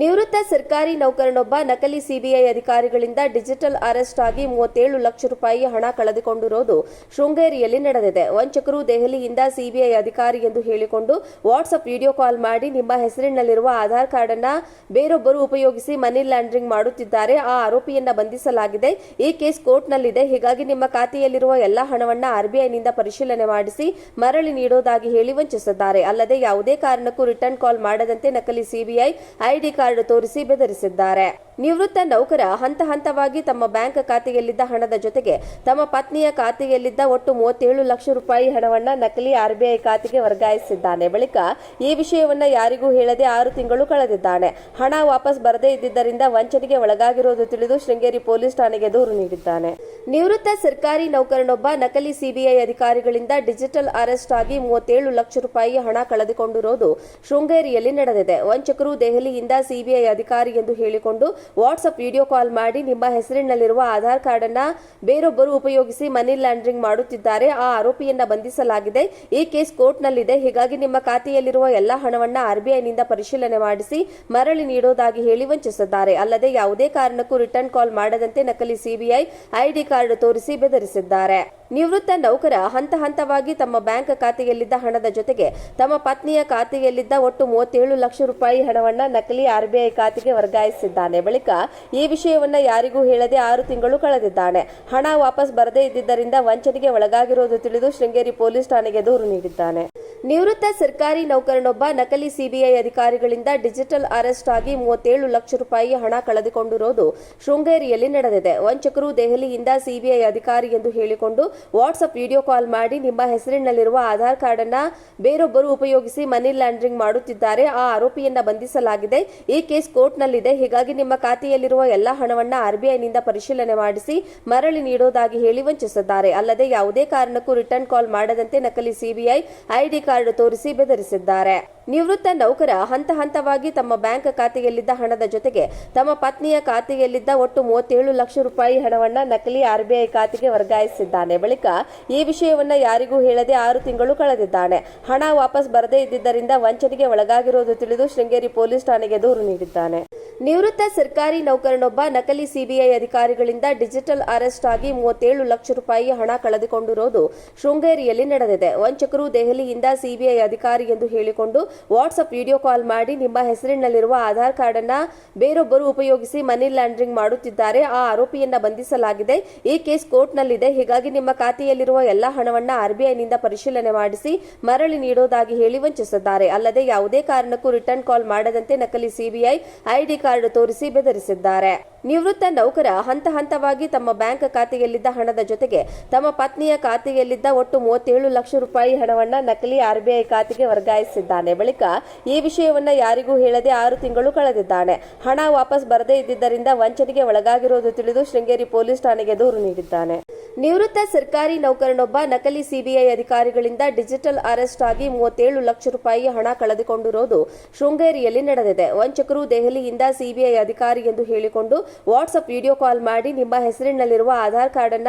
ನಿವೃತ್ತ ಸರ್ಕಾರಿ ನೌಕರನೊಬ್ಬ ನಕಲಿ ಸಿಬಿಐ ಅಧಿಕಾರಿಗಳಿಂದ ಡಿಜಿಟಲ್ ಅರೆಸ್ಟ್ ಆಗಿ ಮೂವತ್ತೇಳು ಲಕ್ಷ ರೂಪಾಯಿ ಹಣ ಕಳೆದುಕೊಂಡಿರೋದು ಶೃಂಗೇರಿಯಲ್ಲಿ ನಡೆದಿದೆ. ವಂಚಕರು ದೆಹಲಿಯಿಂದ ಸಿಬಿಐ ಅಧಿಕಾರಿ ಎಂದು ಹೇಳಿಕೊಂಡು ವಾಟ್ಸ್ಆಪ್ ವಿಡಿಯೋ ಕಾಲ್ ಮಾಡಿ ನಿಮ್ಮ ಹೆಸರಿನಲ್ಲಿರುವ ಆಧಾರ್ ಕಾರ್ಡ್ ಅನ್ನ ಬೇರೊಬ್ಬರು ಉಪಯೋಗಿಸಿ ಮನಿ ಲ್ಯಾಂಡ್ರಿಂಗ್ ಮಾಡುತ್ತಿದ್ದಾರೆ. ಆ ಆರೋಪಿಯನ್ನ ಬಂಧಿಸಲಾಗಿದೆ. ಈ ಕೇಸ್ ಕೋರ್ಟ್ನಲ್ಲಿದೆ. ಹೀಗಾಗಿ ನಿಮ್ಮ ಖಾತೆಯಲ್ಲಿರುವ ಎಲ್ಲಾ ಹಣವನ್ನ ಆರ್ಬಿಐನಿಂದ ಪರಿಶೀಲನೆ ಮಾಡಿಸಿ ಮರಳಿ ನೀಡೋದಾಗಿ ಹೇಳಿ ವಂಚಿಸಿದ್ದಾರೆ. ಅಲ್ಲದೆ ಯಾವುದೇ ಕಾರಣಕ್ಕೂ ರಿಟರ್ನ್ ಕಾಲ್ ಮಾಡದಂತೆ ನಕಲಿ ಸಿಬಿಐ ಐಡಿ ಕಾರ್ಡ್ ತೋರಿಸಿ ಬೆದರಿಸಿದ್ದಾರೆ. ನಿವೃತ್ತ ನೌಕರ ಹಂತ ಹಂತವಾಗಿ ತಮ್ಮ ಬ್ಯಾಂಕ್ ಖಾತೆಯಲ್ಲಿದ್ದ ಹಣದ ಜೊತೆಗೆ ತಮ್ಮ ಪತ್ನಿಯ ಖಾತೆಯಲ್ಲಿದ್ದ ಒಟ್ಟು ಮೂವತ್ತೇಳು ಲಕ್ಷ ರೂಪಾಯಿ ಹಣವನ್ನ ನಕಲಿ ಆರ್ಬಿಐ ಖಾತೆಗೆ ವರ್ಗಾಯಿಸಿದ್ದಾನೆ. ಬಳಿಕ ಈ ವಿಷಯವನ್ನ ಯಾರಿಗೂ ಹೇಳದೆ ಆರು ತಿಂಗಳು ಕಳೆದಿದ್ದಾನೆ. ಹಣ ವಾಪಸ್ ಬರದೇ ಇದ್ದಿದ್ದರಿಂದ ವಂಚನೆಗೆ ಒಳಗಾಗಿರುವುದು ತಿಳಿದು ಶೃಂಗೇರಿ ಪೊಲೀಸ್ ಠಾಣೆಗೆ ದೂರು ನೀಡಿದ್ದಾನೆ. ನಿವೃತ್ತ ಸರ್ಕಾರಿ ನೌಕರನೊಬ್ಬ ನಕಲಿ ಸಿಬಿಐ ಅಧಿಕಾರಿಗಳಿಂದ ಡಿಜಿಟಲ್ ಅರೆಸ್ಟ್ ಆಗಿ ಮೂವತ್ತೇಳು ಲಕ್ಷ ರೂಪಾಯಿ ಹಣ ಕಳೆದುಕೊಂಡಿರೋದು ಶೃಂಗೇರಿಯಲ್ಲಿ ನಡೆದಿದೆ. ವಂಚಕರು ದೆಹಲಿಯಿಂದ ಸಿಬಿಐ ಅಧಿಕಾರಿ ಎಂದು ಹೇಳಿಕೊಂಡು ವಾಟ್ಸ್ಆಪ್ ವಿಡಿಯೋ ಕಾಲ್ ಮಾಡಿ ನಿಮ್ಮ ಹೆಸರಿನಲ್ಲಿರುವ ಆಧಾರ್ ಕಾರ್ಡ್ ಅನ್ನ ಬೇರೊಬ್ಬರು ಉಪಯೋಗಿಸಿ ಮನಿ ಲ್ಯಾಂಡ್ರಿಂಗ್ ಮಾಡುತ್ತಿದ್ದಾರೆ. ಆ ಆರೋಪಿಯನ್ನ ಬಂಧಿಸಲಾಗಿದೆ. ಈ ಕೇಸ್ ಕೋರ್ಟ್ನಲ್ಲಿದೆ. ಹೀಗಾಗಿ ನಿಮ್ಮ ಖಾತೆಯಲ್ಲಿರುವ ಎಲ್ಲಾ ಹಣವನ್ನ ಆರ್ಬಿಐನಿಂದ ಪರಿಶೀಲನೆ ಮಾಡಿಸಿ ಮರಳಿ ನೀಡೋದಾಗಿ ಹೇಳಿ ವಂಚಿಸಿದ್ದಾರೆ. ಅಲ್ಲದೆ ಯಾವುದೇ ಕಾರಣಕ್ಕೂ ರಿಟರ್ನ್ ಕಾಲ್ ಮಾಡದಂತೆ ನಕಲಿ ಸಿಬಿಐ ಐಡಿ ಕಾರ್ಡ್ ತೋರಿಸಿ ಬೆದರಿಸಿದ್ದಾರೆ. ನಿವೃತ್ತ ನೌಕರ ಹಂತ ಹಂತವಾಗಿ ತಮ್ಮ ಬ್ಯಾಂಕ್ ಖಾತೆಯಲ್ಲಿದ್ದ ಹಣದ ಜೊತೆಗೆ ತಮ್ಮ ಪತ್ನಿಯ ಖಾತೆಯಲ್ಲಿದ್ದ ಒಟ್ಟು ಮೂವತ್ತೇಳು ಲಕ್ಷ ರೂಪಾಯಿ ಹಣವನ್ನ ನಕಲಿ ಆರ್ಬಿಐ ಖಾತೆಗೆ ವರ್ಗಾಯಿಸಿದ್ದಾನೆ. ಬಳಿಕ ಈ ವಿಷಯವನ್ನ ಯಾರಿಗೂ ಹೇಳದೆ ಆರು ತಿಂಗಳು ಕಳೆದಿದ್ದಾನೆ. ಹಣ ವಾಪಸ್ ಬರದೇ ಇದ್ದಿದ್ದರಿಂದ ವಂಚನೆಗೆ ಒಳಗಾಗಿರುವುದು ತಿಳಿದು ಶೃಂಗೇರಿ ಪೊಲೀಸ್ ಠಾಣೆಗೆ ದೂರು ನೀಡಿದ್ದಾನೆ. ನಿವೃತ್ತ ಸರ್ಕಾರಿ ನೌಕರನೊಬ್ಬ ನಕಲಿ ಸಿಬಿಐ ಅಧಿಕಾರಿಗಳಿಂದ ಡಿಜಿಟಲ್ ಅರೆಸ್ಟ್ ಆಗಿ ಮೂವತ್ತೇಳು ಲಕ್ಷ ರೂಪಾಯಿ ಹಣ ಕಳೆದುಕೊಂಡಿರುವುದು ಶೃಂಗೇರಿಯಲ್ಲಿ ನಡೆದಿದೆ. ವಂಚಕರು ದೆಹಲಿಯಿಂದ ಸಿಬಿಐ ಅಧಿಕಾರಿ ಎಂದು ಹೇಳಿಕೊಂಡು ವಾಟ್ಸ್ಆಪ್ ವಿಡಿಯೋ ಕಾಲ್ ಮಾಡಿ ನಿಮ್ಮ ಹೆಸರಿನಲ್ಲಿರುವ ಆಧಾರ್ ಕಾರ್ಡ್ ಅನ್ನ ಬೇರೊಬ್ಬರು ಉಪಯೋಗಿಸಿ ಮನಿ ಲ್ಯಾಂಡ್ರಿಂಗ್ ಮಾಡುತ್ತಿದ್ದಾರೆ. ಆ ಆರೋಪಿಯನ್ನ ಬಂಧಿಸಲಾಗಿದೆ. ಈ ಕೇಸ್ ಕೋರ್ಟ್ನಲ್ಲಿದೆ. ಹೀಗಾಗಿ ನಿಮ್ಮ ಖಾತೆಯಲ್ಲಿರುವ ಎಲ್ಲಾ ಹಣವನ್ನ ಆರ್ಬಿಐನಿಂದ ಪರಿಶೀಲನೆ ಮಾಡಿಸಿ ಮರಳಿ ನೀಡೋದಾಗಿ ಹೇಳಿ ವಂಚಿಸಿದ್ದಾರೆ. ಅಲ್ಲದೆ ಯಾವುದೇ ಕಾರಣಕ್ಕೂ ರಿಟರ್ನ್ ಕಾಲ್ ಮಾಡದಂತೆ ನಕಲಿ ಸಿಬಿಐ ಐಡಿ ಕಾರ್ಡ್ ತೋರಿಸಿ ಬೆದರಿಸಿದ್ದಾರೆ. ನಿವೃತ್ತ ನೌಕರ ಹಂತ ಹಂತವಾಗಿ ತಮ್ಮ ಬ್ಯಾಂಕ್ ಖಾತೆಯಲ್ಲಿದ್ದ ಹಣದ ಜೊತೆಗೆ ತಮ್ಮ ಪತ್ನಿಯ ಖಾತೆಯಲ್ಲಿದ್ದ ಒಟ್ಟು ಮೂವತ್ತೇಳು ಲಕ್ಷ ರೂಪಾಯಿ ಹಣವನ್ನು ನಕಲಿ ಆರ್ಬಿಐ ಖಾತೆಗೆ ವರ್ಗಾಯಿಸಿದ್ದಾನೆ. ಬಳಿಕ ಈ ವಿಷಯವನ್ನು ಯಾರಿಗೂ ಹೇಳದೆ ಆರು ತಿಂಗಳು ಕಳೆದಿದ್ದಾನೆ. ಹಣ ವಾಪಸ್ ಬರದೇ ಇದ್ದಿದ್ದರಿಂದ ವಂಚನೆಗೆ ಒಳಗಾಗಿರುವುದು ತಿಳಿದು ಶೃಂಗೇರಿ ಪೊಲೀಸ್ ಠಾಣೆಗೆ ದೂರು ನೀಡಿದ್ದಾನೆ. ನಿವೃತ್ತ ಸರ್ಕಾರಿ ನೌಕರನೊಬ್ಬ ನಕಲಿ ಸಿಬಿಐ ಅಧಿಕಾರಿಗಳಿಂದ ಡಿಜಿಟಲ್ ಅರೆಸ್ಟ್ ಆಗಿ ಮೂವತ್ತೇಳು ಲಕ್ಷ ರೂಪಾಯಿ ಹಣ ಕಳೆದುಕೊಂಡಿರೋದು ಶೃಂಗೇರಿಯಲ್ಲಿ ನಡೆದಿದೆ. ವಂಚಕರು ದೆಹಲಿಯಿಂದ ಸಿಬಿಐ ಅಧಿಕಾರಿ ಎಂದು ಹೇಳಿಕೊಂಡು ವಾಟ್ಸ್ಆಪ್ ವಿಡಿಯೋ ಕಾಲ್ ಮಾಡಿ ನಿಮ್ಮ ಹೆಸರಿನಲ್ಲಿರುವ ಆಧಾರ್ ಕಾರ್ಡ್ ಅನ್ನ ಬೇರೊಬ್ಬರು ಉಪಯೋಗಿಸಿ ಮನಿ ಲಾಂಡ್ರಿಂಗ್ ಮಾಡುತ್ತಿದ್ದಾರೆ. ಆ ಆರೋಪಿಯನ್ನ ಬಂಧಿಸಲಾಗಿದೆ. ಈ ಕೇಸ್ ಕೋರ್ಟ್ನಲ್ಲಿದೆ. ಹೀಗಾಗಿ ನಿಮ್ಮ ಖಾತೆಯಲ್ಲಿರುವ ಎಲ್ಲಾ ಹಣವನ್ನ ಆರ್ಬಿಐನಿಂದ ಪರಿಶೀಲನೆ ಮಾಡಿಸಿ ಮರಳಿ ನೀಡೋದಾಗಿ ಹೇಳಿ ವಂಚಿಸಿದ್ದಾರೆ. ಅಲ್ಲದೆ ಯಾವುದೇ ಕಾರಣಕ್ಕೂ ರಿಟರ್ನ್ ಕಾಲ್ ಮಾಡದಂತೆ ನಕಲಿ ಸಿಬಿಐ ಐಡಿ ಕಾರ್ಡ್ ತೋರಿಸಿ ಬೆದರಿಸಿದ್ದಾರೆ. ನಿವೃತ್ತ ನೌಕರ ಹಂತ ಹಂತವಾಗಿ ತಮ್ಮ ಬ್ಯಾಂಕ್ ಖಾತೆಯಲ್ಲಿದ್ದ ಹಣದ ಜೊತೆಗೆ ತಮ್ಮ ಪತ್ನಿಯ ಖಾತೆಯಲ್ಲಿದ್ದ ಒಟ್ಟು ಮೂವತ್ತೇಳು ಲಕ್ಷ ರೂಪಾಯಿ ಹಣವನ್ನ ನಕಲಿ ಆರ್ಬಿಐ ಖಾತೆಗೆ ವರ್ಗಾಯಿಸಿದ್ದಾನೆ. ಬಳಿಕ ಈ ವಿಷಯವನ್ನ ಯಾರಿಗೂ ಹೇಳದೆ ಆರು ತಿಂಗಳು ಕಳೆದಿದ್ದಾನೆ. ಹಣ ವಾಪಸ್ ಬರದೇ ಇದ್ದಿದ್ದರಿಂದ ವಂಚನೆಗೆ ಒಳಗಾಗಿರುವುದು ತಿಳಿದು ಶೃಂಗೇರಿ ಪೊಲೀಸ್ ಠಾಣೆಗೆ ದೂರು ನೀಡಿದ್ದಾನೆ. ನಿವೃತ್ತ ಸರ್ಕಾರಿ ನೌಕರನೊಬ್ಬ ನಕಲಿ ಸಿಬಿಐ ಅಧಿಕಾರಿಗಳಿಂದ ಡಿಜಿಟಲ್ ಅರೆಸ್ಟ್ ಆಗಿ ಮೂವತ್ತೇಳು ಲಕ್ಷ ರೂಪಾಯಿ ಹಣ ಕಳೆದುಕೊಂಡಿರುವುದು ಶೃಂಗೇರಿಯಲ್ಲಿ ನಡೆದಿದೆ. ವಂಚಕರು ದೆಹಲಿಯಿಂದ ಸಿಬಿಐ ಅಧಿಕಾರಿ ಎಂದು ಹೇಳಿಕೊಂಡು ವಾಟ್ಸ್ಆಪ್ ವಿಡಿಯೋ ಕಾಲ್ ಮಾಡಿ ನಿಮ್ಮ ಹೆಸರಿನಲ್ಲಿರುವ ಆಧಾರ್ ಕಾರ್ಡ್ ಅನ್ನ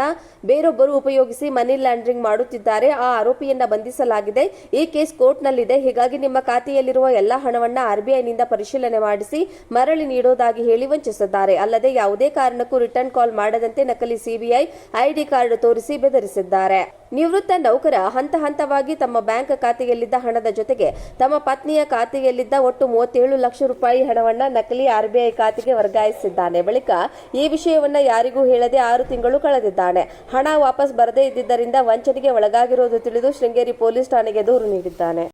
ಬೇರೊಬ್ಬರು ಉಪಯೋಗಿಸಿ ಮನಿ ಲಾಂಡ್ರಿಂಗ್ ಮಾಡುತ್ತಿದ್ದಾರೆ. ಆ ಆರೋಪಿಯನ್ನ ಬಂಧಿಸಲಾಗಿದೆ. ಈ ಕೇಸ್ ಕೋರ್ಟ್ನಲ್ಲಿದೆ. ಹೀಗಾಗಿ ನಿಮ್ಮ ಖಾತೆಯಲ್ಲಿರುವ ಎಲ್ಲಾ ಹಣವನ್ನ ಆರ್ಬಿಐನಿಂದ ಪರಿಶೀಲನೆ ಮಾಡಿಸಿ ಮರಳಿ ನೀಡೋದಾಗಿ ಹೇಳಿ ವಂಚಿಸಿದ್ದಾರೆ. ಅಲ್ಲದೆ ಯಾವುದೇ ಕಾರಣಕ್ಕೂ ರಿಟರ್ನ್ ಕಾಲ್ ಮಾಡದಂತೆ ನಕಲಿ ಸಿಬಿಐ ಐಡಿ ಕಾರ್ಡ್ ತೋರಿಸಿ ಬೆದರಿಸಿದ್ದಾರೆ. ನಿವೃತ್ತ ನೌಕರ ಹಂತ ಹಂತವಾಗಿ ತಮ್ಮ ಬ್ಯಾಂಕ್ ಖಾತೆಯಲ್ಲಿದ್ದ ಹಣದ ಜೊತೆಗೆ ತಮ್ಮ ಪತ್ನಿಯ ಖಾತೆಯಲ್ಲಿದ್ದ ಒಟ್ಟು ಮೂವತ್ತೇಳು ಲಕ್ಷ ರೂಪಾಯಿ ಹಣವನ್ನ ನಕಲಿ ಆರ್ಬಿಐ ಖಾತೆಗೆ ವರ್ಗಾಯಿಸಿದ್ದಾನೆ. ಬಳಿಕ ಈ ವಿಷಯವನ್ನ ಯಾರಿಗೂ ಹೇಳದೆ ಆರು ತಿಂಗಳು ಕಳೆದಿದ್ದಾನೆ. ಹಣ ವಾಪಸ್ ಬರದೇ ಇದ್ದಿದ್ದರಿಂದ ವಂಚನೆಗೆ ಒಳಗಾಗಿರುವುದು ತಿಳಿದು ಶೃಂಗೇರಿ ಪೊಲೀಸ್ ಠಾಣೆಗೆ ದೂರು ನೀಡಿದ್ದಾನೆ.